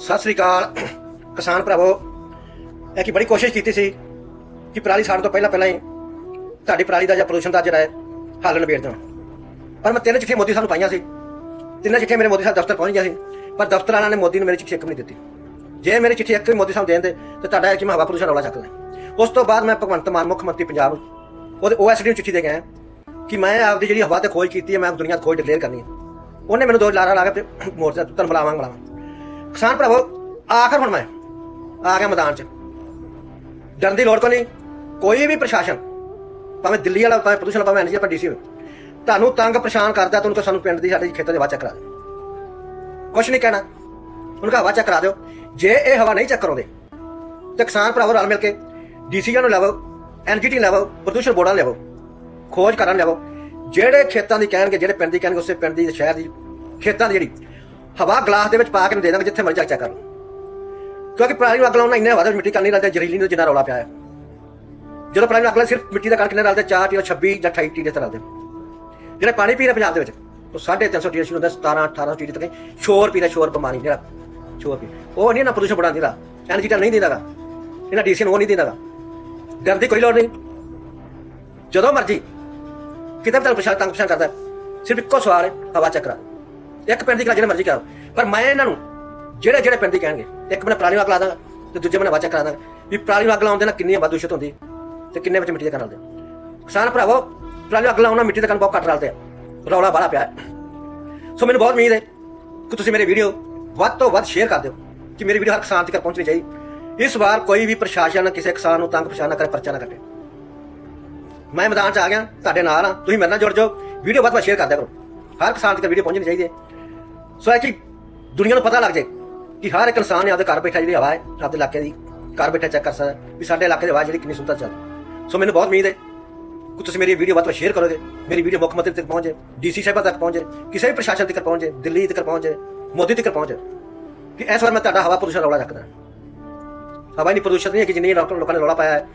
ਸਤਿ ਸ੍ਰੀ ਅਕਾਲ ਕਿਸਾਨ ਭਰਾਵੋ ਇਹ ਕੀ ਬੜੀ ਕੋਸ਼ਿਸ਼ ਕੀਤੀ ਸੀ ਕਿ ਪਰਾਲੀ ਸਾੜਨ ਤੋਂ ਪਹਿਲਾਂ ਪਹਿਲਾਂ ਹੀ ਤੁਹਾਡੀ ਪਰਾਲੀ ਦਾ ਜਾਂ ਪ੍ਰਦੂਸ਼ਣ ਦਾ ਜਿਹੜਾ ਹੈ, ਹੱਲ ਨਿਬੇੜ ਦੇਣਾ ਪਰ ਮੈਂ ਤਿੰਨ ਚਿੱਠੀਆਂ ਮੋਦੀ ਸਾਹਿਬ ਨੂੰ ਪਾਈਆਂ ਸੀ। ਤਿੰਨ ਚਿੱਠੀਆਂ ਮੇਰੇ ਮੋਦੀ ਸਾਹਿਬ ਦਫ਼ਤਰ ਪਹੁੰਚ ਗਈਆਂ ਸੀ, ਪਰ ਦਫ਼ਤਰ ਵਾਲਿਆਂ ਨੇ ਮੋਦੀ ਨੂੰ ਮੇਰੀ ਚਿੱਠੀ ਇੱਕ ਵੀ ਨਹੀਂ ਦਿੱਤੀ। ਜੇ ਮੇਰੀ ਚਿੱਠੀ ਇੱਕ ਵੀ ਮੋਦੀ ਸਾਹਿਬ ਦੇਣ ਦੇ, ਤੇ ਤੁਹਾਡਾ ਕਿ ਮੈਂ ਹਵਾ ਪ੍ਰਦੂਸ਼ਣ ਰੌਲਾ ਚੱਕਦਾ ਉਸ ਤੋਂ ਬਾਅਦ ਮੈਂ ਭਗਵੰਤ ਮਾਨ, ਮੁੱਖ ਮੰਤਰੀ ਪੰਜਾਬ ਉਹਦੇ ਓਐਸਡੀ ਨੂੰ ਚਿੱਠੀ ਦੇ ਗਿਆ ਕਿ ਮੈਂ ਆਪਦੀ ਜਿਹੜੀ ਹਵਾ ਤੇ ਖੋਜ ਕੀਤੀ ਹੈ, ਮੈਂ ਦੁਨੀਆ 'ਤੇ ਖੋਜ ਡਿਕਲੇਅਰ ਕਰਨੀ ਹੈ। ਉਹਨੇ ਮੈਨੂੰ ਦੋ ਲਾਰਾ ਲਾ ਕੇ ਤੇ ਮੋਰਚਾ ਤੁਹਾਨੂੰ ਬੁਲਾਵਾਂ ਬੁਲਾਵਾਂ ਕਿਸਾਨ ਭਰਾਵੋ, ਆਖਰ ਹੁਣ ਮੈਂ ਆ ਗਿਆ ਮੈਦਾਨ 'ਚ। ਡਰਨ ਦੀ ਲੋੜ ਕੋਈ ਨਹੀਂ। ਕੋਈ ਵੀ ਪ੍ਰਸ਼ਾਸਨ, ਭਾਵੇਂ ਦਿੱਲੀ ਵਾਲਾ, ਭਾਵੇਂ ਪ੍ਰਦੂਸ਼ਣ ਭਾਵੇਂ ਐਨਜੀ ਆਪਾਂ ਡੀਸੀ ਹੋਵੇ, ਤੁਹਾਨੂੰ ਤੰਗ ਪਰੇਸ਼ਾਨ ਕਰਦਾ ਤੁਹਾਨੂੰ ਕਿ ਸਾਨੂੰ ਪਿੰਡ ਦੀ ਸਾਡੇ ਖੇਤਾਂ ਦੇ ਹਵਾ ਚੱਕ ਕਰਾ ਦਿਓ। ਕੁਛ ਨਹੀਂ ਕਹਿਣਾ। ਉਹਨਾਂ ਦਾ ਹਵਾ ਚੱਕ ਕਰਾ ਦਿਓ। ਜੇ ਇਹ ਹਵਾ ਨਹੀਂ ਚੱਕ ਕਰਾਉਂਦੇ ਤੇ ਕਿਸਾਨ ਭਰਾਵੋ ਰਲ ਮਿਲ ਕੇ ਡੀਸੀਆਂ ਨੂੰ ਲੈਵੋ, ਐਨਜੀਟੀ ਲੈਵੋ, ਪ੍ਰਦੂਸ਼ਣ ਬੋਰਡਾਂ ਲੈਵੋ, ਖੋਜ ਕਰਨ ਲੈਵੋ। ਜਿਹੜੇ ਖੇਤਾਂ ਦੀ ਕਹਿਣਗੇ, ਜਿਹੜੇ ਪਿੰਡ ਦੀ ਕਹਿਣਗੇ, ਉਸੇ ਪਿੰਡ ਦੀ, ਸ਼ਹਿਰ ਦੀ ਖੇਤਾਂ ਦੀ ਜਿਹੜੀ ਹਵਾ ਗਲਾਸ ਦੇ ਵਿੱਚ ਪਾ ਕੇ ਨੂੰ ਦੇ ਦਾਂਗੇ ਜਿੱਥੇ ਮਰਜ਼ੀ ਚੈੱਕ ਕਰ ਲਓ। ਕਿਉਂਕਿ ਪਰਾਲੀ ਨੂੰ ਅੱਗ ਲਾਉਣਾ ਇੰਨੇ ਹਵਾ ਦੇ ਵਿੱਚ ਮਿੱਟੀ ਕਰਨੀ ਲੱਗਦਾ ਜ਼ਰੀਲੀ ਨੂੰ ਜਿੰਨਾ ਰੌਲਾ ਪਿਆ ਹੈ ਜਦੋਂ ਪਰਾਲੀ ਨੂੰ ਅੱਗ ਲਾ ਸਿਰਫ ਮਿੱਟੀ ਦਾ ਕਣ ਕਿੰਨੇ ਰਲਦੇ? 4 ਟੀਓ 26 ਜਾਂ 28 ਟੀਡੇ ਤੇ ਰਲਦੇ। ਜਿਹੜੇ ਪਾਣੀ ਪੀ ਰਹੇ ਪੰਜਾਬ ਦੇ ਵਿੱਚ, ਉਹ 350 ਟੀ ਸ਼ੁਰੂ ਹੁੰਦਾ 17 18 ਟੀ ਤੱਕ ਸ਼ੋਰ ਪੀ ਰਿਹਾ, ਸ਼ੋਰ ਬਿਮਾਰੀ ਜਿਹੜਾ। ਸ਼ੋਰ ਪੀ ਉਹ ਨਹੀਂ ਨਾ ਪ੍ਰਦੂਸ਼ਣ ਬਣਾਉਂਦੀ ਦਾ ਐਨਰਜੀ ਤਾਂ ਨਹੀਂ ਦਿੰਦਾਗਾ। ਇਹਨਾਂ ਡੀਸੀ ਨੂੰ ਉਹ ਨਹੀਂ ਦਿੰਦਾਗਾ। ਡਰ ਦੀ ਕੋਈ ਲੋੜ ਨਹੀਂ। ਜਦੋਂ ਮਰਜ਼ੀ, ਕਿਤੇ ਵੀ ਤੁਹਾਨੂੰ ਪਛਾਣ ਤੰਗ ਪਛਾਣ ਕਰਦਾ ਸਿਰਫ ਇੱਕੋ ਸਵਾਲ ਹੈ, ਹਵਾ ਚੱਕਰਾ ਇੱਕ ਪਿੰਡ ਦੀ ਕਲਾ, ਜਿਹੜੇ ਮਰਜ਼ੀ ਕਰੋ ਪਰ ਮੈਂ ਇਹਨਾਂ ਨੂੰ ਜਿਹੜੇ ਜਿਹੜੇ ਪਿੰਡ ਦੀ ਕਹਿਣਗੇ, ਇੱਕ ਮੈਂ ਪਰਾਲੀ ਨੂੰ ਅੱਗ ਲਾ ਦਾਂਗਾ ਤੇ ਦੂਜੇ ਮੈਂ ਹਵਾ ਚੱਕਰਾ ਦਾਂਗਾ। ਵੀ ਪਰਾਲੀ ਨੂੰ ਅੱਗ ਲਾਉਣ ਦੇ ਨਾਲ ਕਿੰਨੀ ਹਵਾ ਦੂਸ਼ਿਤ ਹੁੰਦੀ, ਤੇ ਕਿੰਨੇ ਵਿੱਚ ਮਿੱਟੀ ਦੇ ਕਣ ਰਲਦੇ ਕਿਸਾਨ ਭਰਾਵੋ, ਪਰਾਲੀ ਨੂੰ ਅੱਗ ਲਾਉਣ ਮਿੱਟੀ ਦੇ ਕਣ ਬਹੁਤ ਘੱਟ ਰਲਦੇ ਆ। ਰੌਲਾ ਬੜਾ ਪਿਆ ਸੋ ਮੈਨੂੰ ਬਹੁਤ ਉਮੀਦ ਹੈ ਕਿ ਤੁਸੀਂ ਮੇਰੇ ਵੀਡੀਓ ਵੱਧ ਤੋਂ ਵੱਧ ਸ਼ੇਅਰ ਕਰ ਦਿਓ, ਕਿ ਮੇਰੀ ਵੀਡੀਓ ਹਰ ਕਿਸਾਨ ਤੱਕ ਪਹੁੰਚਣੀ ਚਾਹੀਦੀ। ਇਸ ਵਾਰ ਕੋਈ ਵੀ ਪ੍ਰਸ਼ਾਸਨ, ਕਿਸੇ ਕਿਸਾਨ ਨੂੰ ਤੰਗ ਪਛਾਣ ਨਾ ਕਰੇ, ਪਰਚਾ ਨਾ ਕੱਟੇ। ਮੈਂ ਮੈਦਾਨ 'ਚ ਆ ਗਿਆ, ਤੁਹਾਡੇ ਨਾਲ ਆ ਤੁਸੀਂ ਮੇਰੇ ਨਾਲ ਜੁੜ ਜਾਓ। ਵੀਡੀਓ ਵੱਧ ਤੋਂ ਵੱਧ ਸ਼ੇਅਰ ਕਰ ਦਿਆ ਕਰੋ। ਹਰ ਕਿਸਾਨ ਤੱਕ ਵੀਡੀਓ ਪਹੁੰਚਣੀ ਚਾਹੀਦੀ ਹੈ। ਸੋ ਇਹ ਕਿ ਦੁਨੀਆ ਨੂੰ ਪਤਾ ਲੱਗ ਜਾਏ ਕਿ ਹਰ ਇੱਕ ਇਨਸਾਨ ਨੇ ਆਪਦੇ ਘਰ ਬੈਠਾ ਜਿਹੜੀ ਹਵਾ ਹੈ, ਆਪਦੇ ਇਲਾਕੇ ਦੀ, ਘਰ ਬੈਠਾ ਚੈੱਕ ਕਰ ਸਕਦਾ ਵੀ ਸਾਡੇ ਇਲਾਕੇ ਦੀ ਹਵਾ ਜਿਹੜੀ ਕਿੰਨੀ ਸੁੰਦਰ ਚੱਲ ਸੋ ਮੈਨੂੰ ਬਹੁਤ ਉਮੀਦ ਹੈ ਕਿ ਤੁਸੀਂ ਮੇਰੀ ਵੀਡੀਓ ਵੱਧ ਤੋਂ ਵੱਧ ਸ਼ੇਅਰ ਕਰੋਗੇ, ਮੇਰੀ ਵੀਡੀਓ ਮੁੱਖ ਮੰਤਰੀ ਤੱਕ ਪਹੁੰਚੇ ਡੀਸੀ ਸਾਹਿਬਾਂ ਤੱਕ ਪਹੁੰਚੇ, ਕਿਸੇ ਵੀ ਪ੍ਰਸ਼ਾਸਨ ਤੱਕ ਪਹੁੰਚੇ, ਦਿੱਲੀ ਤੱਕ ਪਹੁੰਚੇ, ਮੋਦੀ ਤੱਕ ਪਹੁੰਚੇ। ਕਿ ਇਸ ਵਾਰ ਮੈਂ ਤੁਹਾਡਾ ਹਵਾ ਪ੍ਰਦੂਸ਼ਣ ਰੌਲਾ ਚੱਕਦਾ ਹਵਾ ਨਹੀਂ ਪ੍ਰਦੂਸ਼ਣ ਨਹੀਂ ਹੈ ਕਿ ਜਿੰਨੀ ਡਾਕਟਰ ਲੋਕਾਂ ਨੇ ਰੌਲਾ ਪਾਇਆ ਹੈ।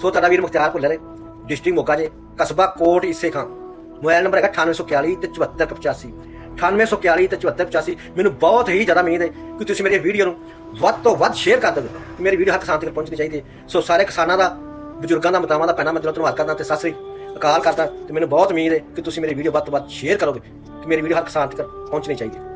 ਸੋ ਤੁਹਾਡਾ ਵੀਰ ਮੁਖਤਿਆਰ ਭੁੱਲਰ ਡਿਸਟ੍ਰਿਕਟ ਮੋਗਾ ਜੇ ਕਸਬਾ ਕੋਟ ਇਸੇ ਖਾਂ ਮੋਬਾਈਲ ਨੰਬਰ ਹੈਗਾ 9841 ਤੇ 7485 9841 ਤੇ 7485 ਮੈਨੂੰ ਬਹੁਤ ਹੀ ਜ਼ਿਆਦਾ ਉਮੀਦ ਹੈ ਕਿ ਤੁਸੀਂ ਮੇਰੀ ਵੀਡੀਓ ਨੂੰ ਵੱਧ ਤੋਂ ਵੱਧ ਸ਼ੇਅਰ ਕਰ ਦਿਓ ਮੇਰੀ ਵੀਡੀਓ ਹਰ ਕਿਸਾਨ ਤੱਕ ਪਹੁੰਚਣੀ ਚਾਹੀਦੀ ਹੈ। ਸੋ ਸਾਰੇ ਕਿਸਾਨਾਂ ਦਾ, ਬਜ਼ੁਰਗਾਂ ਦਾ, ਮਤਾਵਾਂ ਦਾ ਪੈਣਾ ਮੈਂ ਦਿਲੋਂ ਧੰਨਵਾਦ ਕਰਦਾ ਤੇ ਸਤਿ ਸ੍ਰੀ ਅਕਾਲ ਕਰਦਾ ਤੇ ਮੈਨੂੰ ਬਹੁਤ ਉਮੀਦ ਹੈ ਕਿ ਤੁਸੀਂ ਮੇਰੀ ਵੀਡੀਓ ਵੱਧ ਤੋਂ ਵੱਧ ਸ਼ੇਅਰ ਕਰੋਗੇ, ਕਿ ਮੇਰੀ ਵੀਡੀਓ ਹਰ ਕਿਸਾਨ ਤੱਕ ਪਹੁੰਚਣੀ ਚਾਹੀਦੀ ਹੈ।